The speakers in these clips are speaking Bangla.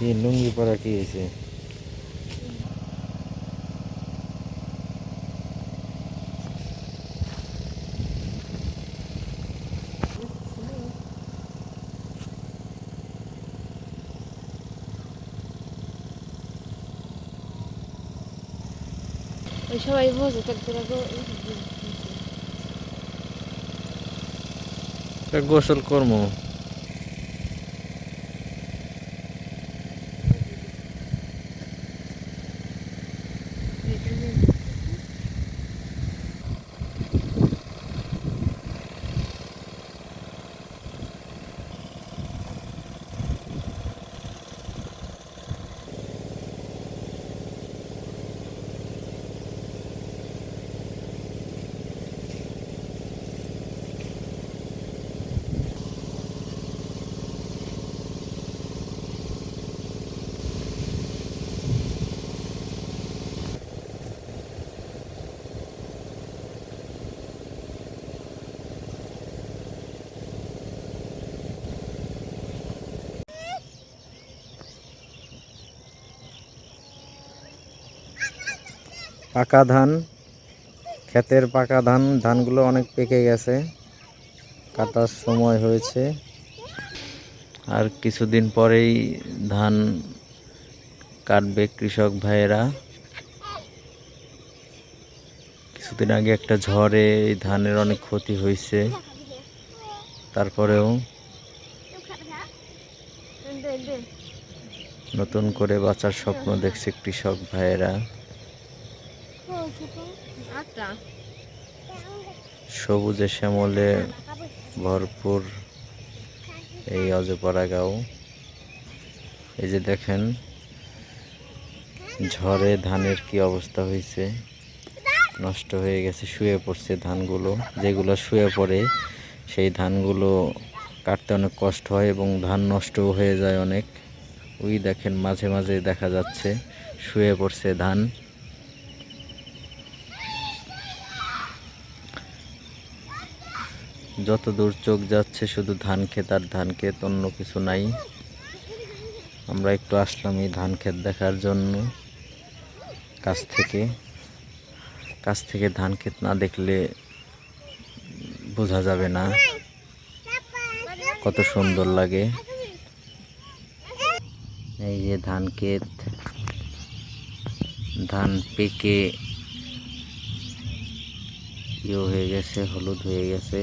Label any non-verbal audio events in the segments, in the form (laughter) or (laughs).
কি লুঙ্গি পরা কি হয়েছে ওই সবাই বসে থাকতে থাকো তা গোসল করব পাকা ধান, ক্ষেতের পাকা ধান, ধানগুলো অনেক পেকে গেছে, কাটার সময় হয়েছে। আর কিছুদিন পরেই ধান কাটবে কৃষক ভাইয়েরা। কিছুদিন আগে একটা ঝড়ে ধানের অনেক ক্ষতি হয়েছে। তারপরেও নতুন করে বাঁচার স্বপ্ন দেখছে কৃষক ভাইয়েরা আচ্ছা সবুজে শ্যামলে ভরপুর এই অজপাড়া গাঁও। এই যে দেখেন, ঝড়ে ধানের কি অবস্থা হয়েছে? নষ্ট হয়ে গেছে, শুয়ে পড়ছে ধানগুলো। যেগুলো শুয়ে পড়ে, সেই ধানগুলো কাটতে অনেক কষ্ট হয় এবং ধান নষ্টও হয়ে যায় অনেক। ওই দেখেন, মাঝে মাঝে দেখা যাচ্ছে, শুয়ে পড়ছে ধান। যত দূর চোখ যাচ্ছে, শুধু ধান ক্ষেত আর ধান ক্ষেত, অন্য কিছু নাই। আমরা একটু আসলাম এই ধান ক্ষেত দেখার জন্য। কাছ থেকে কাছ থেকে ধান ক্ষেত না দেখলে বোঝা যাবে না কত সুন্দর লাগে। এই যে ধান ক্ষেত, ধান পেকে ইয়ে হয়ে গেছে, হলুদ হয়ে গেছে।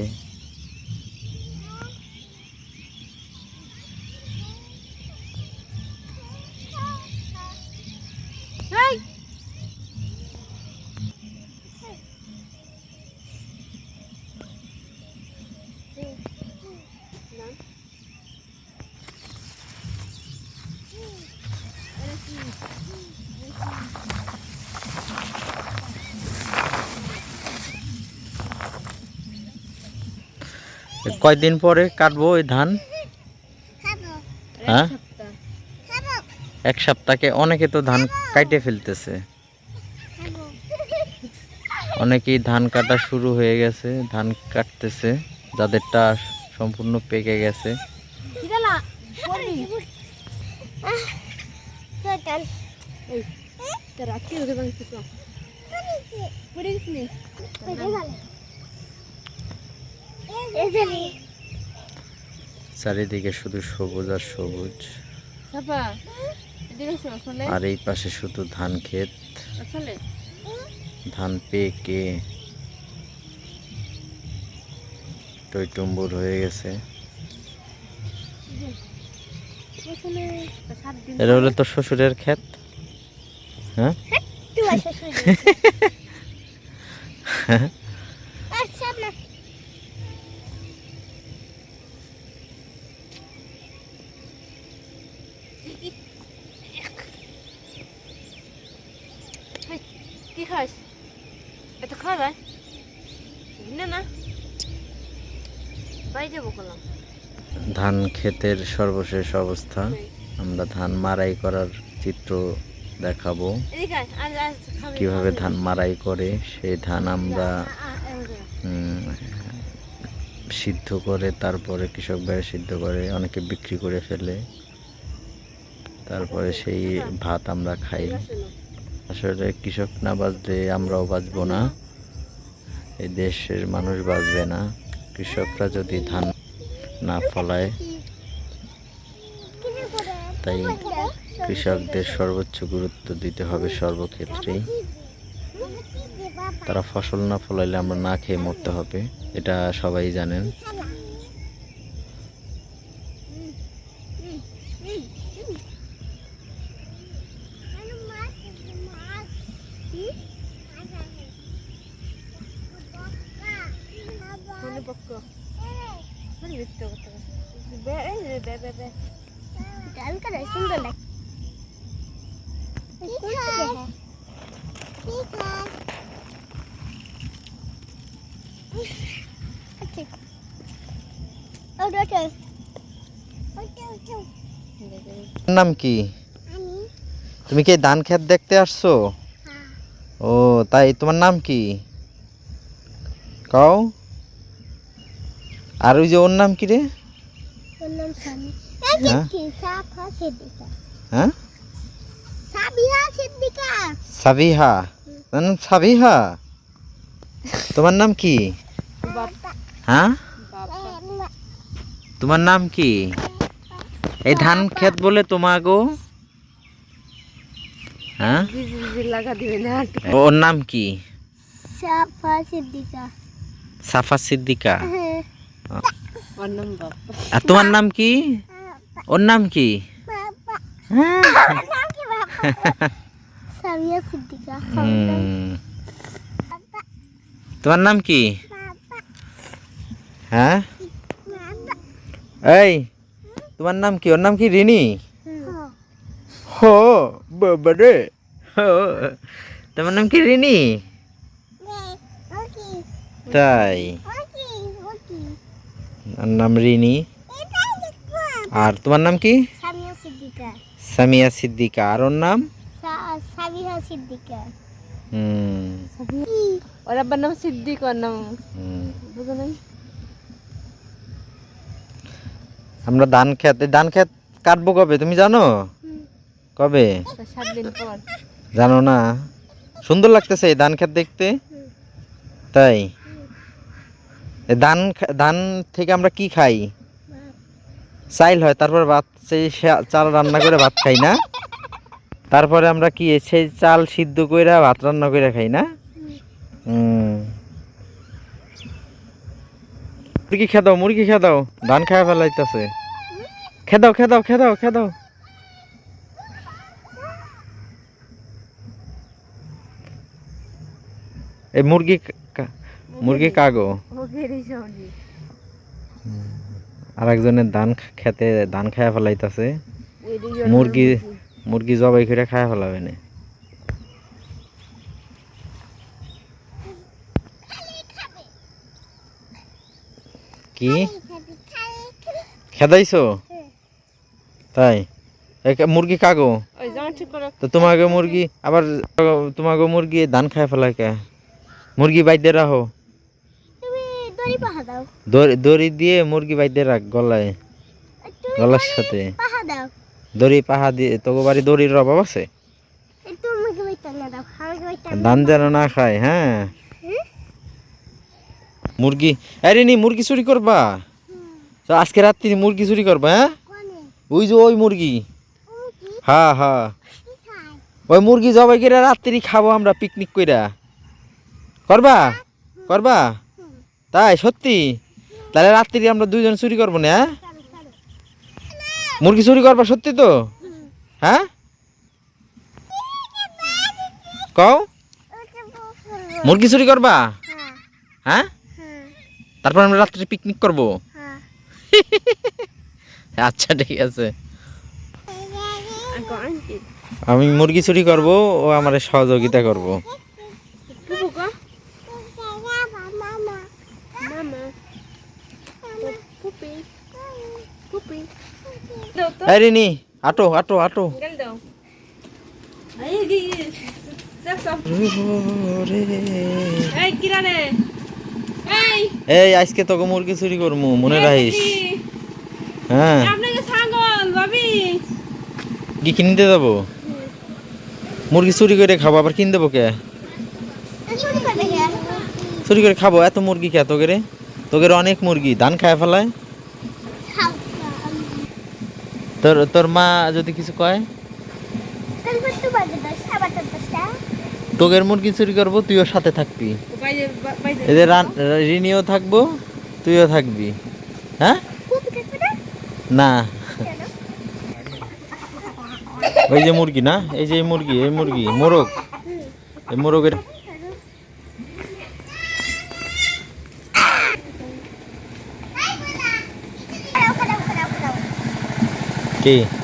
কয়দিন পরে কাটবো ওই ধান? হ্যাঁ? এক সপ্তাহে। অনেকে তো ধান কাটে ফেলতেছে। অনেকেই ধান কাটা শুরু হয়ে গেছে ধান কাটতেছে যাদেরটা সম্পূর্ণ পেকে গেছে করবি এই তোর আজকে ওদের বাড়িতে তো পড়ে গেছিলি চারিদিকে শুধু সবুজ আর সবুজ। আর এই পাশে শুধু ধান ক্ষেত। ধান পেকে টইটুম্বুর হয়ে গেছে। এটা হলো তোর শ্বশুরের ক্ষেত? হ্যাঁ (laughs) কি খাস এত খাওয়া যায় না ধান ক্ষেতের সর্বশেষ অবস্থা। আমরা ধান মারাই করার চিত্র দেখাবো। কীভাবে ধান মারাই করে সেই ধান আমরা সিদ্ধ করে তারপরে কৃষক ভাইরা সিদ্ধ করে অনেকে বিক্রি করে ফেলে। তারপরে সেই ভাত আমরা খাই। আসলে কৃষক না বাঁচলে আমরাও বাঁচবো না এই দেশের মানুষ বাঁচবে না। কৃষকরা যদি ধান না ফলায়, তাই কৃষকদের সর্বোচ্চ গুরুত্ব দিতে হবে সর্বক্ষেত্রেই তারা ফসল না ফলাইলে আমরা না খেয়ে মরতে হবে, এটা সবাই জানেন মনে পক্ক মানে মিথ্যে কথা বে এই রে বে বে বে ডাল করে সুন্দর লাগে ঠিক আছে ঠিক আছে ওটা ওটা ওটা ওটা নাম কি? তুমি কি ধান ক্ষেত দেখতে আসছো? ও তাই তোমার নাম কি? কও। আর ওই যে ওর নাম কি রে? ওর নাম সামি। হ্যাঁ? সাবিহা সিদ্দিকা সাবিহা তোমার নাম সাবিহা তোমার নাম কি বাবা হ্যাঁ বাবা তোমার নাম কি এই ধান ক্ষেত বলে তোমাগো হ্যাঁ বিজি বিজি লাগা দিবে না ওর নাম কি সাফা সিদ্দিকা সাফা সিদ্দিকা হ্যাঁ ওর নাম বাবা আর তোমার নাম কি ওর নাম কি বাবা হ্যাঁ। তোমার নাম কি বাবা হ্যাঁ বাবা এই তোমার নাম কি ওর নাম কি রিনি হ্যাঁ হো বাবা রে হো। তোমার নাম কি রিনি ওকে তাই ওকে ওকে ওর নাম রিনি এটা দেখো আর তোমার নাম কি সামিয়া সিদ্দিকা সিদ্দিকা আর ওর নাম? সাবিহা সিদ্দিকা। হুম। ওর আব্বার নাম সিদ্দিক ওর নাম হুম। আমরা ধান খেত ধান খেত কাটবো কবে? তুমি জানো? কবে? তো সাত দিন পর। জানো না? সুন্দর লাগতেছে এই ধান খেত দেখতে? তাই? ধান ধান থেকে আমরা কি খাই? চাইল হয় তারপর ভাত। সেই চাল রান্না করে ভাত খাই না। তারপরে আমরা কি, সেই চাল সিদ্ধ করে ভাত রান্না করে খাই না? মুরগি খেদাও মুরগি খেদাও ধান খাওয়া ফেলাইতেছে। খেদাও খেদাও খেদাও খেদাও এই মুরগি মুরগি কাগো। আর একজনের ধান খেতে ধান খায়া ফেলাইতেছে। মুরগি? মুরগি জবাই করে খায়া ফেলাবে না। কি? খেদাইছো? তাই? মুরগি কাগো? ওই জামা ঠিক করো। তো তোমাকে মুরগি আবার তোমাকে মুরগি ধান খায় ফেলায় কে? মুরগি বাইতে রাখো দড়ি পাহা দাও। দড়ি দড়ি দিয়ে মুরগি বাইতে রাখ গলায় গলার সাথে। পাহা দাও। দড়ি পাহা দিয়ে তোকে বাড়ি দড়ির অভাব আছে? এই তুমি না দাও আমাকে বইতে ধান যেন না খায় হ্যাঁ? মুরগি আরে নি মুরগি চুরি করবা? তো আজকে রাত্রি মুরগি চুরি করবা হ্যাঁ? ওই যে ওই মুরগি। হ্যাঁ হ্যাঁ ওই মুরগি জবাই করে রাত্রি খাব আমরা পিকনিক কইরা। করবা? করবা? তাই, সত্যি? তাহলে রাত্রি আমরা দুইজন চুরি করব না হ্যাঁ? মুরগি চুরি করবা, সত্যি তো? হ্যাঁ? কও? মুরগি চুরি করবা? হ্যাঁ? তারপর আমরা রাত্রে পিকনিক করব? আচ্ছা ঠিক আছে। আমি মুরগি চুরি করব, ও আমার সহযোগিতা করব। এই রিনি আটো আটো আটো। এই আজকে তোকে মুরগি চুরি করব মনে রাখিস? কি? হ্যাঁ। মুরগি কিনতে যাব? মুরগি চুরি করে খাব আবার কিন দেবো কে? কে চুরি করে খাব এত মুরগি কে তোকে রে? তোকে অনেক মুরগি ধান খায় ফেলায়। তোর তোর মা যদি কিছু কয়? তোগের মুরগি চুরি করব? তুইও সাথে থাকবি। এদের রিনিও থাকব, তুইও থাকবি। হ্যাঁ? না। ওই যে মুরগি না? এই যে মুরগি, এই মুরগি, মোরগ। এই মোরগের chi